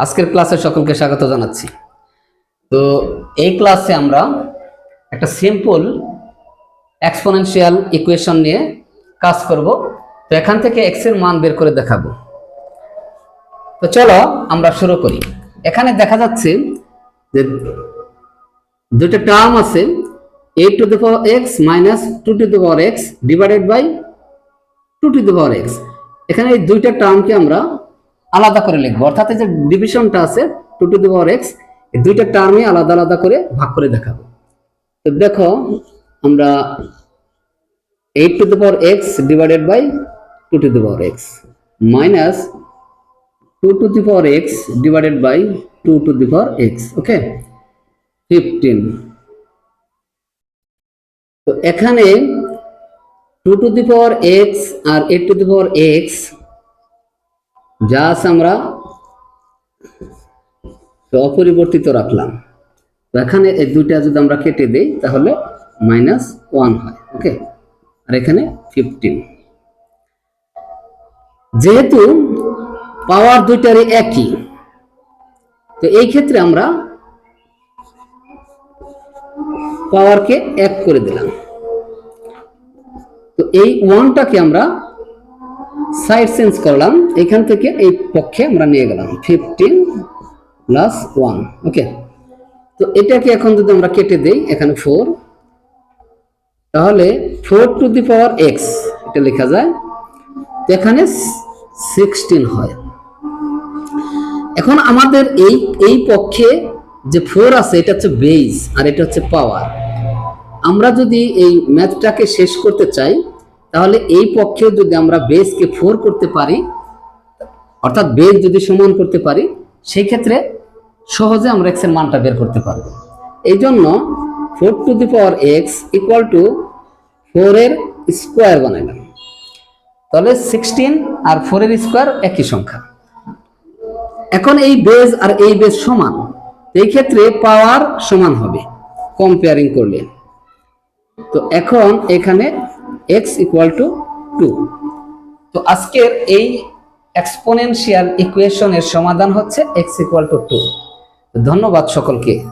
আজকের ক্লাসে সকলকে স্বাগত জানাচ্ছি। তো এই ক্লাসে আমরা একটা সিম্পল এক্সপোনেনশিয়াল ইকুয়েশন নিয়ে কাজ করব। তো এখান থেকে এক্সের মান বের করে দেখাবো। তো চলো আমরা শুরু করি। এখানে দেখা যাচ্ছে যে দুটো টার্ম আছে a to the power x minus two to the power x divided by two to the power x এখানে এই দুইটা টার্মকে আমরা আলাদা করে লিখব। অর্থাৎ যে ডিভিশনটা আছে two to the power x দুইটা টার্মে আলাদা আলাদা করে ভাগ করে দেখাবো। তো দেখো, আমরা eight to the power x divided by two to the power x minus two to the power x divided by two to the power x okay fifteen তো এখানে two to the power x R eight to the power x যা আছে আমরা অপরিবর্তিত রাখলাম। এখানে এই দুইটা যদি আমরা কেটে দেই, তাহলে মাইনাস ওয়ান হয় ওকে আর এখানে ফিফটিন যেহেতু পাওয়ার দুইটারই একই, তো এই ক্ষেত্রে আমরা পাওয়ারকে এক করে দিলাম। তো এই ওয়ানটাকে আমরা সাইড চেঞ্জ করলাম, এখান থেকে এই পক্ষে আমরা নিয়ে গেলাম ফিফটিন প্লাস ওয়ান ওকে তো এটাকে এখন যদি আমরা কেটে দেই, এখানে ফোর তাহলে four to the power x এটা লেখা যায়। এখানে সিক্সটিন হয়। এখন আমাদের এই এই পক্ষে যে ফোর আছে, এটা হচ্ছে বেস আর এটা হচ্ছে পাওয়ার আমরা যদি এই ম্যাথটাকে শেষ করতে চাই তাহলে এই পক্ষে যদি আমরা বেসকে ফোর করতে পারি, অর্থাৎ বেস যদি সমান করতে পারি, সেই ক্ষেত্রে সহজে আমরা এক্সের মানটা বের করতে পারব। এই জন্য four to the power x equal to four এর স্কোয়ার বানাইলাম। তাহলে সিক্সটিন আর ফোর এর স্কোয়ার একই সংখ্যা। এখন এই বেজ আর এই বেজ সমান এই ক্ষেত্রে পাওয়ার সমান হবে কম্পেয়ারিং করলে। তো এখন এখানে এক্স ইকুয়াল টু টু তো আজকের এই এক্সপোনেনশিয়াল ইকুয়েশনের সমাধান হচ্ছে এক্স ইকুয়াল টু টু ধন্যবাদ সকলকে।